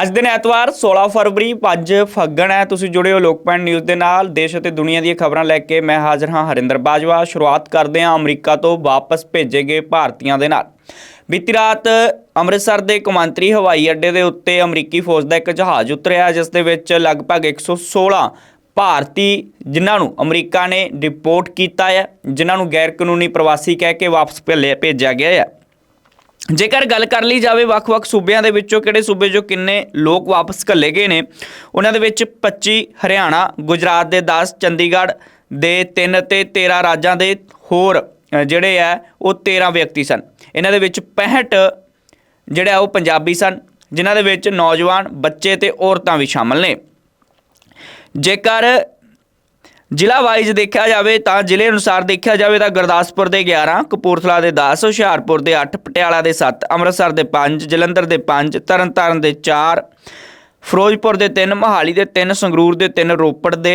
ਅੱਜ ਦਿਨ ਐਤਵਾਰ 16 ਫਰਵਰੀ 5 ਫੱਗਣ ਹੈ। ਤੁਸੀਂ ਜੁੜੇ ਹੋ ਲੋਕਪਾਲ ਨਿਊਜ਼ ਦੇ ਨਾਲ। ਦੇਸ਼ ਅਤੇ ਦੁਨੀਆ ਦੀਆਂ ਖਬਰਾਂ ਲੈ ਕੇ ਮੈਂ ਹਾਜ਼ਰ ਹਾਂ ਹਰਿੰਦਰ ਬਾਜਵਾ। ਸ਼ੁਰੂਆਤ ਕਰਦੇ ਹਾਂ ਅਮਰੀਕਾ ਤੋਂ ਵਾਪਸ ਭੇਜੇ ਗਏ ਭਾਰਤੀਆਂ ਦੇ ਨਾਲ। ਬੀਤੀ ਰਾਤ ਅੰਮ੍ਰਿਤਸਰ ਦੇ ਕੌਮਾਂਤਰੀ ਹਵਾਈ ਅੱਡੇ ਦੇ ਉੱਤੇ ਅਮਰੀਕੀ ਫੌਜ ਦਾ ਇੱਕ ਜਹਾਜ਼ ਉਤਰਿਆ, ਜਿਸ ਦੇ ਵਿੱਚ ਲਗਭਗ 116 ਭਾਰਤੀ, ਜਿਨ੍ਹਾਂ ਨੂੰ ਅਮਰੀਕਾ ਨੇ ਡਿਪੋਰਟ ਕੀਤਾ ਹੈ, ਜਿਨ੍ਹਾਂ ਨੂੰ ਗੈਰ ਕਾਨੂੰਨੀ ਪ੍ਰਵਾਸੀ ਕਹਿ ਕੇ ਵਾਪਸ ਭੇਲੇ- ਭੇਜਿਆ ਗਿਆ ਹੈ। ਜੇਕਰ ਗੱਲ ਕਰ ਲਈ ਜਾਵੇ ਵੱਖ-ਵੱਖ ਸੂਬਿਆਂ ਦੇ ਵਿੱਚੋਂ ਕਿਹੜੇ ਸੂਬੇ 'ਚੋਂ ਕਿੰਨੇ ਲੋਕ ਵਾਪਸ ਘੱਲੇ ਗਏ ਨੇ, ਉਹਨਾਂ ਦੇ ਵਿੱਚ 25 ਹਰਿਆਣਾ, ਗੁਜਰਾਤ ਦੇ 10 ਚੰਡੀਗੜ੍ਹ ਦੇ 3 ਤੇ 13 ਰਾਜਾਂ ਦੇ ਹੋਰ ਜਿਹੜੇ ਆ, ਉਹ 13 ਵਿਅਕਤੀ ਸਨ। ਇਹਨਾਂ ਦੇ ਵਿੱਚ 65 ਜਿਹੜੇ ਉਹ ਪੰਜਾਬੀ ਸਨ, ਜਿਨ੍ਹਾਂ ਦੇ ਵਿੱਚ ਨੌਜਵਾਨ, ਬੱਚੇ ਤੇ ਔਰਤਾਂ ਵੀ ਸ਼ਾਮਲ ਨੇ। ਜੇਕਰ ਜ਼ਿਲ੍ਹਾ ਵਾਈਜ਼ ਦੇਖਿਆ ਜਾਵੇ ਤਾਂ ਜ਼ਿਲ੍ਹੇ ਅਨੁਸਾਰ ਦੇਖਿਆ ਜਾਵੇ ਤਾਂ ਗੁਰਦਾਸਪੁਰ ਦੇ 11 ਕਪੂਰਥਲਾ ਦੇ 10 ਹੁਸ਼ਿਆਰਪੁਰ ਦੇ 8 ਪਟਿਆਲਾ ਦੇ 7 ਅੰਮ੍ਰਿਤਸਰ ਦੇ 5 ਜਲੰਧਰ ਦੇ 5 ਤਰਨਤਾਰਨ ਦੇ 4 ਫਿਰੋਜ਼ਪੁਰ ਦੇ 3 ਮੋਹਾਲੀ ਦੇ 3 ਸੰਗਰੂਰ ਦੇ 3 ਰੋਪੜ ਦੇ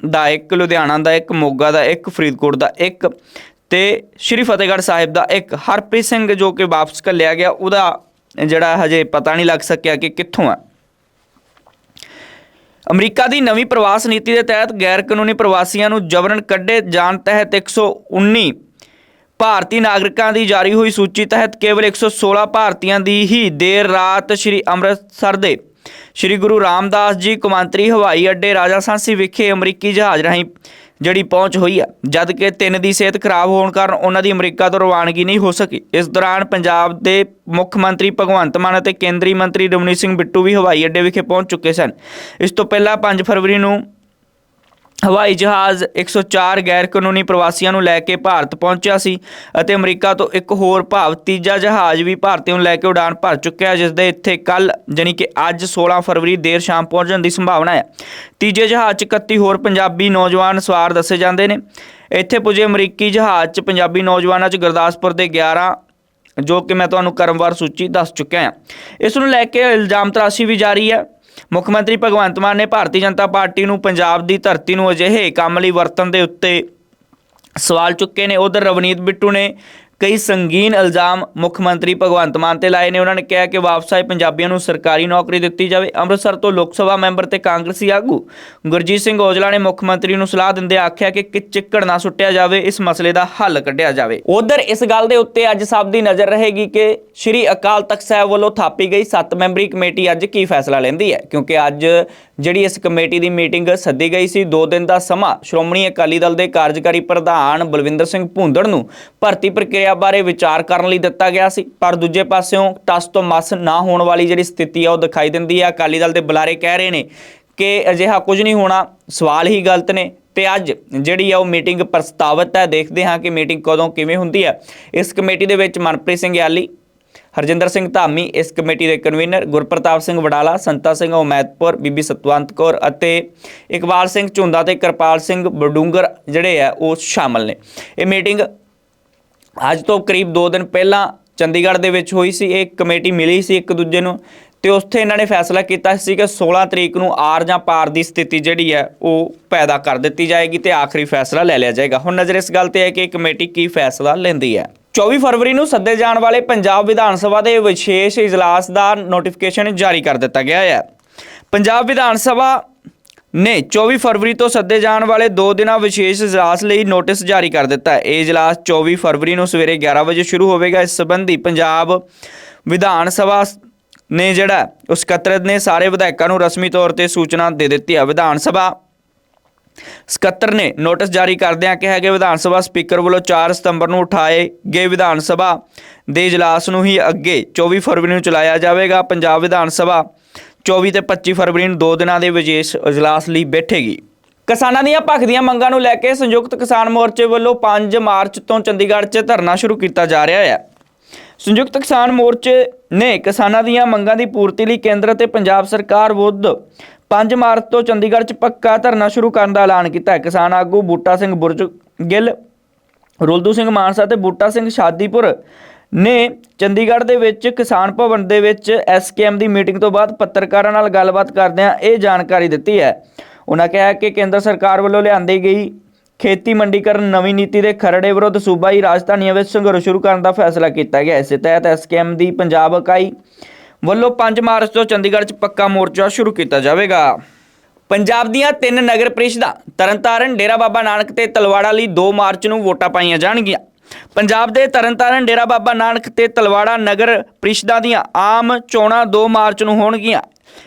ਦਾ 1 ਲੁਧਿਆਣਾ ਦਾ 1 ਮੋਗਾ ਦਾ 1 ਫਰੀਦਕੋਟ ਦਾ 1 ਤੇ ਸ਼੍ਰੀ ਫਤਿਹਗੜ੍ਹ ਸਾਹਿਬ ਦਾ 1 ਹਰਪ੍ਰੀਤ ਸਿੰਘ ਜੋ ਕਿ ਵਾਪਸ ਘੱਲਿਆ ਗਿਆ, ਉਹਦਾ ਜਿਹੜਾ ਹਜੇ ਪਤਾ ਨਹੀਂ ਲੱਗ ਸਕਿਆ ਕਿ ਕਿੱਥੋਂ ਆ। ਅਮਰੀਕਾ ਦੀ ਨਵੀਂ ਪ੍ਰਵਾਸ ਨੀਤੀ ਦੇ ਤਹਿਤ ਗੈਰ ਕਾਨੂੰਨੀ ਪ੍ਰਵਾਸੀਆਂ ਨੂੰ ਜਬਰਨ ਕੱਢੇ ਜਾਣ ਤਹਿਤ 119 ਭਾਰਤੀ ਨਾਗਰਿਕਾਂ ਦੀ ਜਾਰੀ ਹੋਈ ਸੂਚੀ ਤਹਿਤ ਕੇਵਲ 116 ਭਾਰਤੀਆਂ ਦੀ ਹੀ ਦੇਰ ਰਾਤ ਸ੍ਰੀ ਅੰਮ੍ਰਿਤਸਰ ਦੇ ਸ੍ਰੀ ਗੁਰੂ ਰਾਮਦਾਸ ਜੀ, ਕੌਮਾਂਤਰੀ ਹਵਾਈ ਅੱਡੇ ਰਾਜਾ ਸਾਂਸੀ ਵਿਖੇ ਅਮਰੀਕੀ ਜਹਾਜ਼ ਰਾਹੀਂ ਜਿਹੜੀ ਪਹੁੰਚ ਹੋਈ ਹੈ ਜਦ ਕਿ ਤਿੰਨ ਦੀ ਸਿਹਤ ਖਰਾਬ ਹੋਣ ਕਾਰਨ ਉਹਨਾਂ ਦੀ ਅਮਰੀਕਾ ਤੋਂ ਰਵਾਨਗੀ ਨਹੀਂ ਹੋ ਸਕੀ। ਇਸ ਦੌਰਾਨ ਪੰਜਾਬ ਦੇ ਮੁੱਖ ਮੰਤਰੀ ਭਗਵੰਤ ਮਾਨ ਅਤੇ ਕੇਂਦਰੀ ਮੰਤਰੀ ਰਮਨੀਤ ਸਿੰਘ ਬਿੱਟੂ ਵੀ ਹਵਾਈ ਅੱਡੇ ਵਿਖੇ ਪਹੁੰਚ ਚੁੱਕੇ ਸਨ। ਇਸ ਤੋਂ ਪਹਿਲਾਂ 5 ਫਰਵਰੀ ਨੂੰ ਹਵਾਈ ਜਹਾਜ਼ 104 ਗੈਰ ਕਾਨੂੰਨੀ ਪ੍ਰਵਾਸੀਆਂ ਨੂੰ ਲੈ ਕੇ ਭਾਰਤ ਪਹੁੰਚਿਆ ਸੀ ਅਤੇ ਅਮਰੀਕਾ ਤੋਂ ਇੱਕ ਹੋਰ ਭਾਵ ਤੀਜਾ ਜਹਾਜ਼ ਵੀ ਭਾਰਤੀਆਂ ਨੂੰ ਲੈ ਕੇ ਉਡਾਨ ਭਰ ਚੁੱਕਿਆ, ਜਿਸ ਦੇ ਇੱਥੇ ਕੱਲ ਜਾਣੀ ਕਿ ਅੱਜ 16 ਫਰਵਰੀ ਦੇਰ ਸ਼ਾਮ ਪਹੁੰਚਣ ਦੀ ਸੰਭਾਵਨਾ ਹੈ। ਤੀਜੇ ਜਹਾਜ਼ 'ਚ 31 ਹੋਰ ਪੰਜਾਬੀ ਨੌਜਵਾਨ ਸਵਾਰ ਦੱਸੇ ਜਾਂਦੇ ਨੇ। ਇੱਥੇ ਪੁੱਜੇ ਅਮਰੀਕੀ ਜਹਾਜ਼ 'ਚ ਪੰਜਾਬੀ ਨੌਜਵਾਨਾਂ 'ਚ ਗੁਰਦਾਸਪੁਰ ਦੇ 11 ਜੋ ਕਿ ਮੈਂ ਤੁਹਾਨੂੰ ਕਰਮਵਾਰ ਸੂਚੀ ਦੱਸ ਚੁੱਕਿਆ ਹਾਂ। ਇਸ ਨੂੰ ਲੈ ਕੇ ਇਲਜ਼ਾਮ ਤਰਾਸ਼ੀ ਵੀ ਜਾਰੀ ਹੈ। ਮੁੱਖ ਮੰਤਰੀ ਭਗਵੰਤ ਮਾਨ ਨੇ ਭਾਰਤੀ ਜਨਤਾ ਪਾਰਟੀ ਨੂੰ ਪੰਜਾਬ ਦੀ ਧਰਤੀ ਨੂੰ ਅਜਿਹੇ ਕੰਮ ਲਈ ਵਰਤਣ ਦੇ ਉੱਤੇ ਸਵਾਲ ਚੁੱਕੇ ਨੇ। ਉਧਰ ਰਵਨੀਤ ਬਿੱਟੂ ਨੇ ਕਈ ਸੰਗੀਨ ਇਲਜ਼ਾਮ ਮੁੱਖ ਮੰਤਰੀ ਭਗਵੰਤ ਮਾਨ ਤੇ ਲਾਏ ਨੇ। ਉਹਨਾਂ ਨੇ ਕਿਹਾ ਕਿ ਵਾਪਸ ਆਏ ਪੰਜਾਬੀਆਂ ਨੂੰ ਸਰਕਾਰੀ ਨੌਕਰੀ ਦਿੱਤੀ ਜਾਵੇ। ਅੰਮ੍ਰਿਤਸਰ ਤੋਂ ਲੋਕ ਸਭਾ ਮੈਂਬਰ ਤੇ ਕਾਂਗਰਸੀ ਆਗੂ ਗੁਰਜੀਤ ਸਿੰਘ ਔਜਲਾ ਨੇ ਮੁੱਖ ਮੰਤਰੀ ਨੂੰ ਸਲਾਹ ਦਿੰਦੇ ਆਖਿਆ ਕਿ ਕਿ ਚਿੱਕੜ ਨਾ ਸੁੱਟਿਆ ਜਾਵੇ, ਇਸ ਮਸਲੇ ਦਾ ਹੱਲ ਕੱਢਿਆ ਜਾਵੇ। ਉਧਰ ਇਸ ਗੱਲ ਦੇ ਉੱਤੇ ਅੱਜ ਸਭ ਦੀ ਨਜ਼ਰ ਰਹੇਗੀ ਕਿ ਸ਼੍ਰੀ ਅਕਾਲ ਤਖਤ ਸਾਹਿਬ ਵੱਲੋਂ ਥਾਪੀ ਗਈ 7 ਮੈਂਬਰੀ ਕਮੇਟੀ ਅੱਜ ਕੀ ਫੈਸਲਾ ਲੈਂਦੀ ਹੈ? ਕਿਉਂਕਿ ਅੱਜ ਜਿਹੜੀ ਇਸ ਕਮੇਟੀ ਦੀ ਮੀਟਿੰਗ ਸੱਦੀ ਗਈ ਸੀ 2 ਦਿਨ ਦਾ ਸਮਾਂ ਸ਼੍ਰੋਮਣੀ ਅਕਾਲੀ ਦਲ ਦੇ ਕਾਰਜਕਾਰੀ ਪ੍ਰਧਾਨ ਬਲਵਿੰਦਰ ਸਿੰਘ ਭੁੰਦੜ ਨੂੰ ਭਰਤੀ ਪ੍ਰਕਿਰਿਆ ਬਾਰੇ ਵਿਚਾਰ ਕਰਨ ਲਈ ਦਿੱਤਾ ਗਿਆ ਸੀ। ਪਰ ਦੂਜੇ ਪਾਸਿਓਂ ਟਸ ਤੋਂ ਮਸ ਨਾ ਹੋਣ ਵਾਲੀ ਜਿਹੜੀ ਸਥਿਤੀ ਆ, ਉਹ ਦਿਖਾਈ ਦਿੰਦੀ ਹੈ ਅਕਾਲੀ ਦਲ ਦੇ ਬੁਲਾਰੇ ਕਹਿ ਰਹੇ ਨੇ ਕਿ ਅਜਿਹਾ ਕੁਝ ਨਹੀਂ ਹੋਣਾ, ਸਵਾਲ ਹੀ ਗਲਤ ਨੇ। ਤੇ ਅੱਜ ਜਿਹੜੀ ਆ, ਉਹ ਮੀਟਿੰਗ ਪ੍ਰਸਤਾਵਿਤ ਹੈ, ਦੇਖਦੇ ਹਾਂ ਕਿ ਮੀਟਿੰਗ ਕਦੋਂ ਕਿਵੇਂ ਹੁੰਦੀ ਹੈ। ਇਸ ਕਮੇਟੀ ਦੇ ਵਿੱਚ ਮਨਪ੍ਰੀਤ ਸਿੰਘ ਯਾਲੀ, ਹਰਜਿੰਦਰ ਸਿੰਘ ਧਾਮੀ, ਇਸ ਕਮੇਟੀ ਦੇ ਕਨਵੀਨਰ ਗੁਰਪ੍ਰਤਾਪ ਸਿੰਘ ਵਡਾਲਾ, ਸੰਤਾ ਸਿੰਘ ਉਮੈਦਪੁਰ, ਬੀਬੀ ਸਤਵੰਤ ਕੌਰ ਅਤੇ ਇਕਬਾਲ ਸਿੰਘ ਝੁੰਦਾ ਤੇ ਕਿਰਪਾਲ ਸਿੰਘ ਬਡੂੰਗਰ ਜਿਹੜੇ ਆ, ਉਹ ਸ਼ਾਮਲ ਨੇ। ਇਹ ਮੀਟਿੰਗ ਅੱਜ ਤੋਂ ਕਰੀਬ 2 ਦਿਨ ਪਹਿਲਾਂ ਚੰਡੀਗੜ੍ਹ ਦੇ ਵਿੱਚ ਹੋਈ ਸੀ, ਇਹ ਕਮੇਟੀ ਮਿਲੀ ਸੀ ਇੱਕ ਦੂਜੇ ਨੂੰ ਤੇ ਉੱਥੇ ਇਹਨਾਂ ਨੇ ਫੈਸਲਾ ਕੀਤਾ ਸੀ ਕਿ 16 ਤਰੀਕ ਨੂੰ ਆਰ ਜਾਂ ਪਾਰ ਦੀ ਸਥਿਤੀ ਜਿਹੜੀ ਹੈ, ਉਹ ਪੈਦਾ ਕਰ ਦਿੱਤੀ ਜਾਏਗੀ ਤੇ ਆਖਰੀ ਫੈਸਲਾ ਲੈ ਲਿਆ ਜਾਏਗਾ। ਹੁਣ ਨਜ਼ਰ ਇਸ ਗੱਲ ਤੇ ਹੈ ਕਿ ਇਹ ਕਮੇਟੀ ਕੀ ਫੈਸਲਾ ਲੈਂਦੀ ਹੈ। 24 ਫਰਵਰੀ ਨੂੰ ਸੱਦੇ ਜਾਣ ਵਾਲੇ ਪੰਜਾਬ ਵਿਧਾਨ ਸਭਾ ਦੇ ਵਿਸ਼ੇਸ਼ ਇਜਲਾਸ ਦਾ ਨੋਟੀਫਿਕੇਸ਼ਨ ਜਾਰੀ ਕਰ ਦਿੱਤਾ ਗਿਆ ਹੈ। ਪੰਜਾਬ ਵਿਧਾਨ ਸਭਾ ਨੇ 24 ਫਰਵਰੀ ਤੋਂ ਸੱਦੇ ਜਾਣ ਵਾਲੇ 2 ਦਿਨਾਂ ਵਿਸ਼ੇਸ਼ ਇਜਲਾਸ ਲਈ ਨੋਟਿਸ ਜਾਰੀ ਕਰ ਦਿੱਤਾ ਹੈ। ਇਹ ਇਜਲਾਸ 24 ਫਰਵਰੀ ਨੂੰ ਸਵੇਰੇ 11 ਵਜੇ ਸ਼ੁਰੂ ਹੋਵੇਗਾ। ਇਸ ਸੰਬੰਧੀ ਪੰਜਾਬ ਵਿਧਾਨ ਸਭਾ ਨੇ ਜਿਹੜਾ ਉਹ ਸਕੱਤਰ ਨੇ ਸਾਰੇ ਵਿਧਾਇਕਾਂ ਨੂੰ ਰਸਮੀ ਤੌਰ ਤੇ ਸੂਚਨਾ ਦੇ ਦਿੱਤੀ ਹੈ। ਵਿਧਾਨ ਸਭਾ ਸਕੱਤਰ ਨੇ ਨੋਟਿਸ ਜਾਰੀ ਕਰਦਿਆਂ ਕਿਹਾ ਕਿ ਵਿਧਾਨ ਸਭਾ ਸਪੀਕਰ ਵੱਲੋਂ 4 ਸਤੰਬਰ ਨੂੰ ਉਠਾਏ ਗਏ ਵਿਧਾਨ ਸਭਾ ਦੇ ਇਜਲਾਸ ਨੂੰ ਹੀ ਅੱਗੇ 24 ਫਰਵਰੀ ਨੂੰ ਚਲਾਇਆ ਜਾਵੇਗਾ। ਪੰਜਾਬ ਵਿਧਾਨ ਸਭਾ 24 ਤੇ 25 ਫਰਵਰੀ ਨੂੰ ਦੋ ਦਿਨਾਂ ਦੇ ਵਿਸ਼ੇਸ਼ ਇਜਲਾਸ ਲਈ ਬੈਠੇਗੀ। ਕਿਸਾਨਾਂ ਦੀਆਂ ਭੱਖ ਦੀਆਂ ਮੰਗਾਂ ਨੂੰ ਲੈ ਕੇ ਸੰਯੁਕਤ ਕਿਸਾਨ ਮੋਰਚੇ ਵੱਲੋਂ 5 ਮਾਰਚ ਤੋਂ ਚੰਡੀਗੜ੍ਹ 'ਚ ਧਰਨਾ ਸ਼ੁਰੂ ਕੀਤਾ ਜਾ ਰਿਹਾ ਹੈ। ਸੰਯੁਕਤ ਕਿਸਾਨ ਮੋਰਚੇ ਨੇ ਕਿਸਾਨਾਂ ਦੀਆਂ ਮੰਗਾਂ ਦੀ ਪੂਰਤੀ ਲਈ ਕੇਂਦਰ ਅਤੇ ਪੰਜਾਬ ਸਰਕਾਰ ਵਿਰੁੱਧ 5 ਮਾਰਚ ਤੋਂ ਚੰਡੀਗੜ੍ਹ 'ਚ ਪੱਕਾ ਧਰਨਾ ਸ਼ੁਰੂ ਕਰਨ ਦਾ ਐਲਾਨ ਕੀਤਾ ਹੈ। ਕਿਸਾਨ ਆਗੂ ਬੂਟਾ ਸਿੰਘ ਬੁਰਜ ਗਿੱਲ, ਰੁਲਦੂ ਸਿੰਘ ਮਾਨਸਾ ਤੇ ਬੂਟਾ ਸਿੰਘ ਸ਼ਾਦੀਪੁਰ ਨੇ ਚੰਡੀਗੜ੍ਹ ਦੇ ਵਿੱਚ ਕਿਸਾਨ ਭਵਨ ਦੇ ਵਿੱਚ ਐਸਕੇਐਮ ਦੀ ਮੀਟਿੰਗ ਤੋਂ ਬਾਅਦ ਪੱਤਰਕਾਰਾਂ ਨਾਲ ਗੱਲਬਾਤ ਕਰਦਿਆਂ ਇਹ ਜਾਣਕਾਰੀ ਦਿੱਤੀ ਹੈ। ਉਹਨਾਂ ਕਿਹਾ ਕਿ ਕੇਂਦਰ ਸਰਕਾਰ ਵੱਲੋਂ ਲਿਆਂਦੀ ਗਈ ਖੇਤੀ ਮੰਡੀਕਰਨ ਨਵੀਂ ਨੀਤੀ ਦੇ ਖਰੜੇ ਵਿਰੁੱਧ ਸੂਬਾਈ ਰਾਜਧਾਨੀਆਂ ਵਿੱਚ ਸੰਘਰਸ਼ ਸ਼ੁਰੂ ਕਰਨ ਦਾ ਫੈਸਲਾ ਕੀਤਾ ਗਿਆ। ਇਸੇ ਤਹਿਤ ਐਸਕੇਐਮ ਦੀ ਪੰਜਾਬ ਇਕਾਈ ਵੱਲੋਂ 5 ਮਾਰਚ ਤੋਂ ਚੰਡੀਗੜ੍ਹ 'ਚ ਪੱਕਾ ਮੋਰਚਾ ਸ਼ੁਰੂ ਕੀਤਾ ਜਾਵੇਗਾ। ਪੰਜਾਬ ਦੀਆਂ ਤਿੰਨ ਨਗਰ ਪ੍ਰੀਸ਼ਦਾਂ ਤਰਨਤਾਰਨ, ਡੇਰਾ ਬਾਬਾ ਨਾਨਕ ਤੇ ਤਲਵਾੜਾ ਲਈ 2 ਮਾਰਚ ਨੂੰ ਵੋਟਾਂ ਪਾਈਆਂ ਜਾਣਗੀਆਂ। ਪੰਜਾਬ ਦੇ ਤਰਨਤਾਰਨ ਡੇਰਾ ਬਾਬਾ ਨਾਨਕ ਤੇ ਤਲਵਾੜਾ ਨਗਰ ਪ੍ਰੀਸ਼ਦਾਂ ਦੀਆਂ ਆਮ ਚੋਣਾਂ 2 ਮਾਰਚ ਨੂੰ ਹੋਣਗੀਆਂ।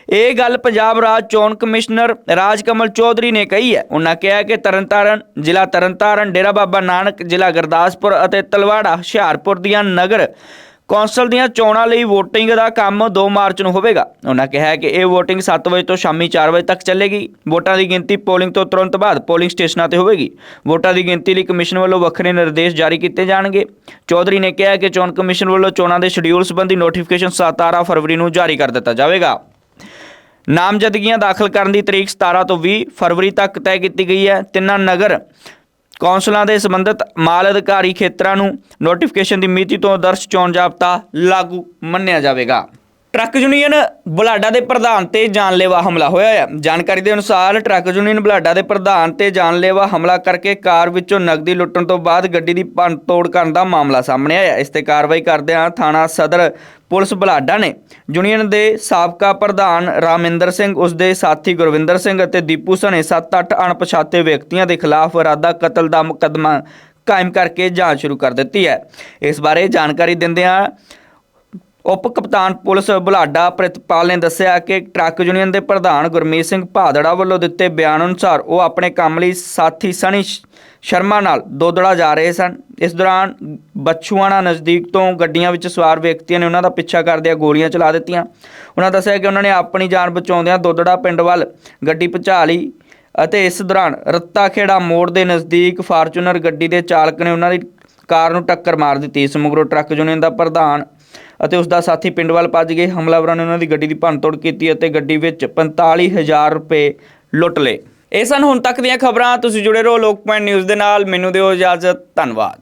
ਇਹ ਗੱਲ ਪੰਜਾਬ ਰਾਜ ਚੋਣ ਕਮਿਸ਼ਨਰ ਰਾਜ ਕਮਲ ਚੌਧਰੀ ਨੇ ਕਹੀ ਹੈ। ਉਹਨਾਂ ਕਿਹਾ ਕਿ ਤਰਨਤਾਰਨ, ਜ਼ਿਲ੍ਹਾ ਤਰਨਤਾਰਨ, ਡੇਰਾ ਬਾਬਾ ਨਾਨਕ, ਜ਼ਿਲ੍ਹਾ ਗੁਰਦਾਸਪੁਰ ਅਤੇ ਤਲਵਾੜਾ, ਹੁਸ਼ਿਆਰਪੁਰ ਦੀਆਂ ਨਗਰ ਕੌਂਸਲ ਦੀਆਂ ਚੋਣਾਂ ਲਈ VOTING ਦਾ ਕੰਮ 2 ਮਾਰਚ ਨੂੰ ਹੋਵੇਗਾ। ਉਹਨਾਂ ਕਿਹਾ ਕਿ ਇਹ VOTING 7 ਵਜੇ ਤੋਂ ਸ਼ਾਮੀ 4 ਵਜੇ ਤੱਕ ਚੱਲੇਗੀ। ਵੋਟਾਂ ਦੀ ਗਿਣਤੀ ਪੋਲਿੰਗ ਤੋਂ ਤੁਰੰਤ ਬਾਅਦ ਪੋਲਿੰਗ ਸਟੇਸ਼ਨਾਂ ਤੇ ਹੋਵੇਗੀ। ਵੋਟਾਂ ਦੀ ਗਿਣਤੀ ਲਈ ਕਮਿਸ਼ਨ ਵੱਲੋਂ ਵੱਖਰੇ ਨਿਰਦੇਸ਼ ਜਾਰੀ ਕੀਤੇ ਜਾਣਗੇ। ਚੌਧਰੀ ਨੇ ਕਿਹਾ ਕਿ ਚੋਣ ਕਮਿਸ਼ਨ ਵੱਲੋਂ ਚੋਣਾਂ ਦੇ ਸ਼ਡਿਊਲ ਸੰਬੰਧੀ ਨੋਟੀਫਿਕੇਸ਼ਨ 17 ਫਰਵਰੀ ਨੂੰ ਜਾਰੀ ਕਰ ਦਿੱਤਾ ਜਾਵੇਗਾ। ਨਾਮਜ਼ਦਗੀਆਂ ਦਾਖਲ ਕਰਨ ਦੀ ਤਰੀਕ 17 ਤੋਂ 20 ਫਰਵਰੀ ਤੱਕ ਤੈਅ ਕੀਤੀ ਗਈ ਹੈ। ਤਿੰਨਾਂ ਨਗਰ ਕੌਂਸਲਾਂ ਦੇ ਸੰਬੰਧਿਤ ਮਾਲ ਅਧਿਕਾਰੀ ਖੇਤਰਾਂ ਨੂੰ ਨੋਟੀਫਿਕੇਸ਼ਨ ਦੀ ਮਿਤੀ ਤੋਂ ਆਦਰਸ਼ ਚੋਣ ਜਾਬਤਾ ਲਾਗੂ ਮੰਨਿਆ ਜਾਵੇਗਾ। ਟਰੱਕ ਯੂਨੀਅਨ ਬੁਲਾਡਾ ਦੇ ਪ੍ਰਧਾਨ ਤੇ ਜਾਨਲੇਵਾ ਹਮਲਾ ਹੋਇਆ ਹੈ ਜਾਣਕਾਰੀ ਦੇ ਅਨੁਸਾਰ ਟਰੱਕ ਯੂਨੀਅਨ ਬੁਲਾਡਾ ਦੇ ਪ੍ਰਧਾਨ ਤੇ ਜਾਨਲੇਵਾ ਹਮਲਾ ਕਰਕੇ ਕਾਰ ਵਿੱਚੋਂ ਨਕਦੀ ਲੁੱਟਣ ਤੋਂ ਬਾਅਦ ਗੱਡੀ ਦੀ ਭੰਨ ਤੋੜ ਕਰਨ ਦਾ ਮਾਮਲਾ ਸਾਹਮਣੇ ਆਇਆ। ਇਸ ਤੇ ਕਾਰਵਾਈ ਕਰਦਿਆਂ ਥਾਣਾ ਸਦਰ ਪੁਲਿਸ ਬੁਲਾਡਾ ਨੇ। ਯੂਨੀਅਨ ਦੇ ਸਾਬਕਾ ਪ੍ਰਧਾਨ ਰਾਮਿੰਦਰ ਸਿੰਘ, ਉਸ ਦੇ ਸਾਥੀ ਗੁਰਵਿੰਦਰ ਸਿੰਘ ਅਤੇ ਦੀਪੂ ਸਣੇ 7-8 ਅਣਪਛਾਤੇ ਵਿਅਕਤੀਆਂ ਦੇ ਖਿਲਾਫ ਇਰਾਦਾ ਕਤਲ ਦਾ ਮੁਕੱਦਮਾ ਕਾਇਮ ਕਰਕੇ ਜਾਂਚ ਸ਼ੁਰੂ ਕਰ ਦਿੱਤੀ ਹੈ। ਇਸ ਬਾਰੇ ਜਾਣਕਾਰੀ ਦਿੰਦਿਆਂ ਉਪ ਕਪਤਾਨ ਪੁਲਿਸ ਬੁਲਾਡਾ ਪ੍ਰਿਤਪਾਲ ਨੇ ਦੱਸਿਆ ਕਿ ਟਰੱਕ ਯੂਨੀਅਨ ਦੇ ਪ੍ਰਧਾਨ ਗੁਰਮੀਤ ਸਿੰਘ ਭਾਦੜਾ ਵੱਲੋਂ ਦਿੱਤੇ ਬਿਆਨ ਅਨੁਸਾਰ ਉਹ ਆਪਣੇ ਕੰਮ ਲਈ ਸਾਥੀ ਸਣੀ ਸ਼ਰਮਾ ਨਾਲ ਦੋਦੜਾ ਜਾ ਰਹੇ ਸਨ। ਇਸ ਦੌਰਾਨ ਬਛੂਆਣਾ ਨਜ਼ਦੀਕ ਤੋਂ ਗੱਡੀਆਂ ਵਿੱਚ ਸਵਾਰ ਵਿਅਕਤੀਆਂ ਨੇ ਉਹਨਾਂ ਦਾ ਪਿੱਛਾ ਕਰਦਿਆਂ ਗੋਲੀਆਂ ਚਲਾ ਦਿੱਤੀਆਂ। ਉਹਨਾਂ ਦੱਸਿਆ ਕਿ ਉਹਨਾਂ ਨੇ ਆਪਣੀ ਜਾਨ ਬਚਾਉਂਦਿਆਂ ਦੋਦੜਾ ਪਿੰਡ ਵੱਲ ਗੱਡੀ ਪਹੁੰਚਾ ਲਈ ਅਤੇ ਇਸ ਦੌਰਾਨ ਰੱਤਾ ਖੇੜਾ ਮੋੜ ਦੇ ਨਜ਼ਦੀਕ ਫਾਰਚੂਨਰ ਗੱਡੀ ਦੇ ਚਾਲਕ ਨੇ ਉਹਨਾਂ ਦੀ ਕਾਰ ਨੂੰ ਟੱਕਰ ਮਾਰ ਦਿੱਤੀ। ਇਸ ਮਗਰੋਂ ਟਰੱਕ ਯੂਨੀਅਨ ਦਾ ਪ੍ਰਧਾਨ ਅਤੇ ਉਸ ਦਾ ਸਾਥੀ ਪਿੰਡ ਵੱਲ ਭੱਜ ਗਏ। ਹਮਲਾਵਰਾਂ ਨੇ ਉਹਨਾਂ ਦੀ ਗੱਡੀ ਦੀ ਭੰਨਤੋੜ ਕੀਤੀ ਅਤੇ ਗੱਡੀ ਵਿੱਚ 45000 ਰੁਪਏ ਲੁੱਟ ਲਏ। ਇਹ ਸਨ ਹੁਣ ਤੱਕ ਦੀਆਂ ਖਬਰਾਂ। ਤੁਸੀਂ ਜੁੜੇ ਰਹੋ ਲੋਕ ਪੁਆਇੰਟ ਨਿਊਜ਼ ਦੇ ਨਾਲ। ਮੈਨੂੰ ਦਿਓ ਇਜਾਜ਼ਤ। ਧੰਨਵਾਦ।